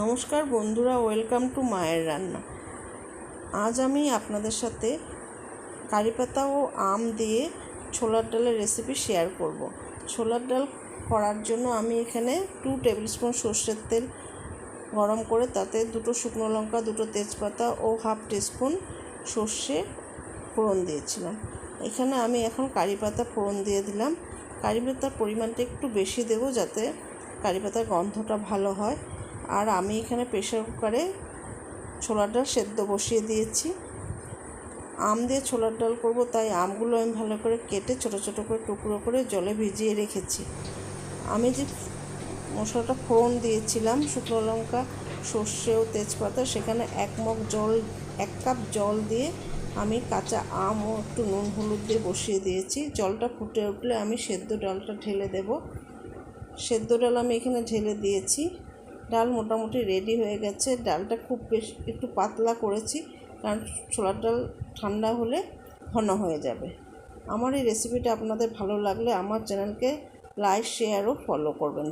নমস্কার বন্ধুরা, welcome to মায়ের রান্না। আজ আমি আপনাদের সাথে কারি পাতা ও আম দিয়ে ছোলার ডালের রেসিপি শেয়ার করব। ছোলার ডাল করার জন্য আমি এখানে টু টেবিল স্পুন সর্ষের তেল গরম করে তাতে দুটো শুকনো লঙ্কা, দুটো তেজপাতা ও হাফ টিস্পুন সর্ষে ফোড়ন দিয়েছিলাম। এখানে আমি এখন কারি পাতা ফোড়ন দিয়ে দিলাম। কারি পাতার পরিমাণটা একটু বেশি দেবো যাতে কারি পাতার গন্ধটা ভালো হয়। আর আমি এখানে প্রেশার কুকারে ছোলার ডাল সেদ্ধ বসিয়ে দিয়েছি। আম দিয়ে ছোলার ডাল করব, তাই আমগুলো আমি ভালো করে কেটে ছোট ছোট করে টুকরো করে জলে ভিজিয়ে রেখেছি। আমি যে মশলাটা ফোড়ন দিয়েছিলাম, শুকনো লঙ্কা, সর্ষে ও তেজপাতা, সেখানে এক মগ জল, এক কাপ জল দিয়ে আমি কাঁচা আম ও একটু নুন হলুদ দিয়ে বসিয়ে দিয়েছি। জলটা ফুটে উঠলে আমি সেদ্ধ ডালটা ঢেলে দেব। সেদ্ধ ডাল আমি এখানে ঢেলে দিয়েছি। ডাল মোটামুটি রেডি হয়ে গেছে। ডালটা খুব বেশ একটু পাতলা করেছি, কারণ ছোলার ডাল ঠান্ডা হলে ঘন হয়ে যাবে। আমার এই রেসিপিটা আপনাদের ভালো লাগলে আমার চ্যানেলকে লাইক শেয়ার ও ফলো করবেন।